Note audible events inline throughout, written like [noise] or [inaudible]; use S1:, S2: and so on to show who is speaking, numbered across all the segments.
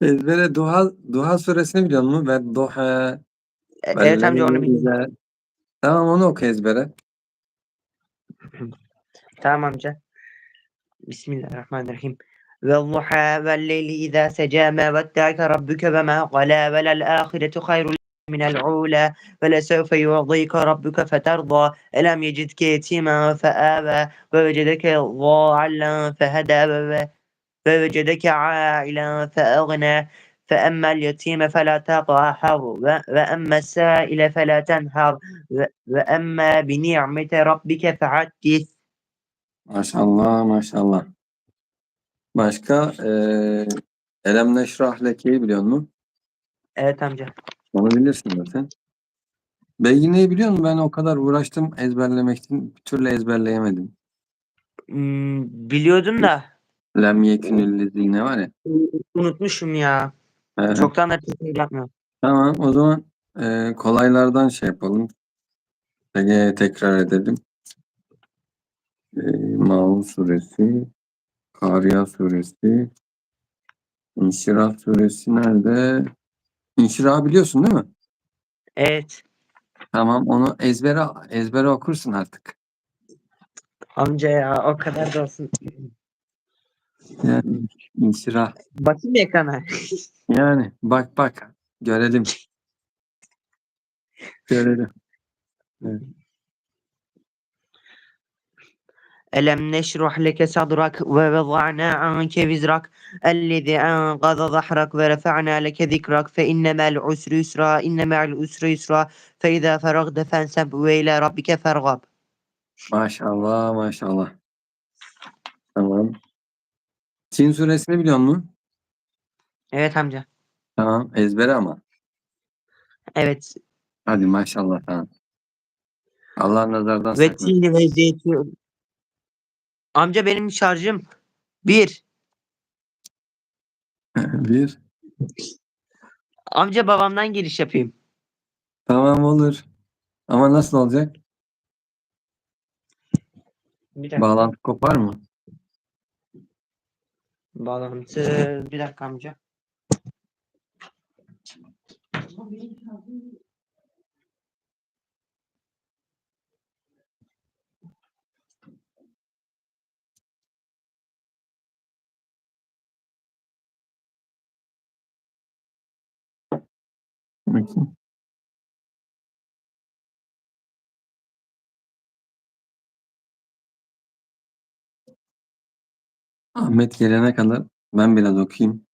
S1: Ezbere Duha, Duha suresini biliyor musun? Ve Duha.
S2: E, Evet amca onu biliyorum.
S1: Güzel. Tamam onu oku ezbere. [clears throat]
S2: Tamam amca. Bismillahirrahmanirrahim. والضحى والليل إذا سجى ما ودعك ربك وما قلى وللآخرة خير لك من العولى ولسوف يعطيك ربك فترضى ألم يجدك يتيما فآوى ووجدك ضالا فهدى و- ووجدك عائلا فأغنى فأما اليتيم فلا تقهر و- وأما السائل فلا تنهر و- وأما بنعمة ربك فحدث
S1: Maşallah maşallah. Başka eee Elem Neşrah Leke'yi biliyor musun?
S2: Evet amca.
S1: Onu bilirsin zaten. Beygine'yi biliyor musun? Ben o kadar uğraştım ezberlemek için. Bir türlü ezberleyemedim.
S2: Hmm, biliyordum da
S1: Lem yekünillezine var ya.
S2: unutmuşum ya.
S1: Ee,
S2: Çoktan da tekrar yapmıyorum.
S1: Tamam o zaman eee, kolaylardan şey yapalım. Ege tekrar edelim. Eee Maun suresi, Kariya suresi, İnşirah suresi nerede? İnşirah biliyorsun değil mi?
S2: Evet.
S1: Tamam onu ezbere ezbere okursun artık.
S2: Amca ya o kadar da olsun.
S1: Yani insirah.
S2: Bakayım ekrana.
S1: Yani bak bak. Görelim. Görelim.
S2: Evet. Elem neşruh leke sadrak ve veza'na anke vizrak ellezî engaza zahrak ve refa'na leke zikrak fe innemel usri yusra innemel usri yusra fe izâ feragde fenseb ve ile rabbike fergab.
S1: Maşallah maşallah. Tamam. Çin suresini biliyor musun?
S2: Evet amca.
S1: Tamam ezbere ama.
S2: Evet.
S1: Hadi maşallah tamam. Allah nazardan
S2: Ve
S1: saklasın.
S2: tini ve zeytun. Amca benim şarjım bir. [laughs]
S1: Bir.
S2: Amca babamdan giriş yapayım.
S1: Tamam olur. Ama nasıl olacak?
S2: Bir dakika.
S1: Bağlantı kopar mı?
S2: Bağlantı. Bir dakika amca.
S1: Bakayım. Ahmet gelene kadar ben biraz okuyayım.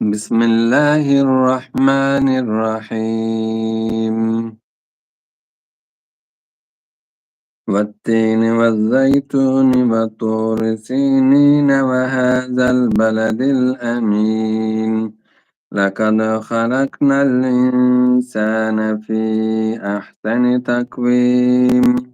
S1: Bismillahirrahmanirrahim. والتين والزيتون والطور سينين وهذا البلد الأمين لقد خلقنا الإنسان في أحسن تقويم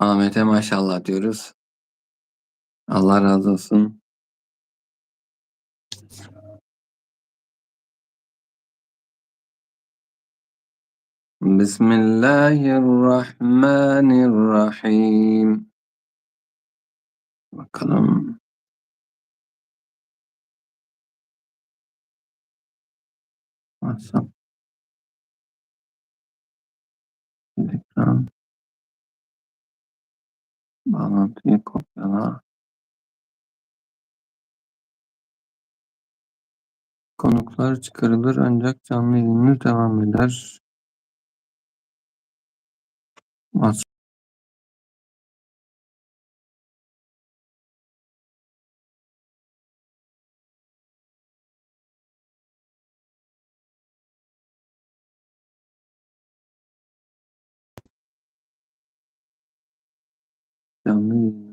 S1: Ahmet'e maşallah diyoruz. Allah razı olsun. Bismillahirrahmanirrahim. Bakalım. WhatsApp. Bağlantıyı kopyala. Konuklar çıkarılır ancak canlı yayınımız devam eder. WhatsApp. Canlı yayınımız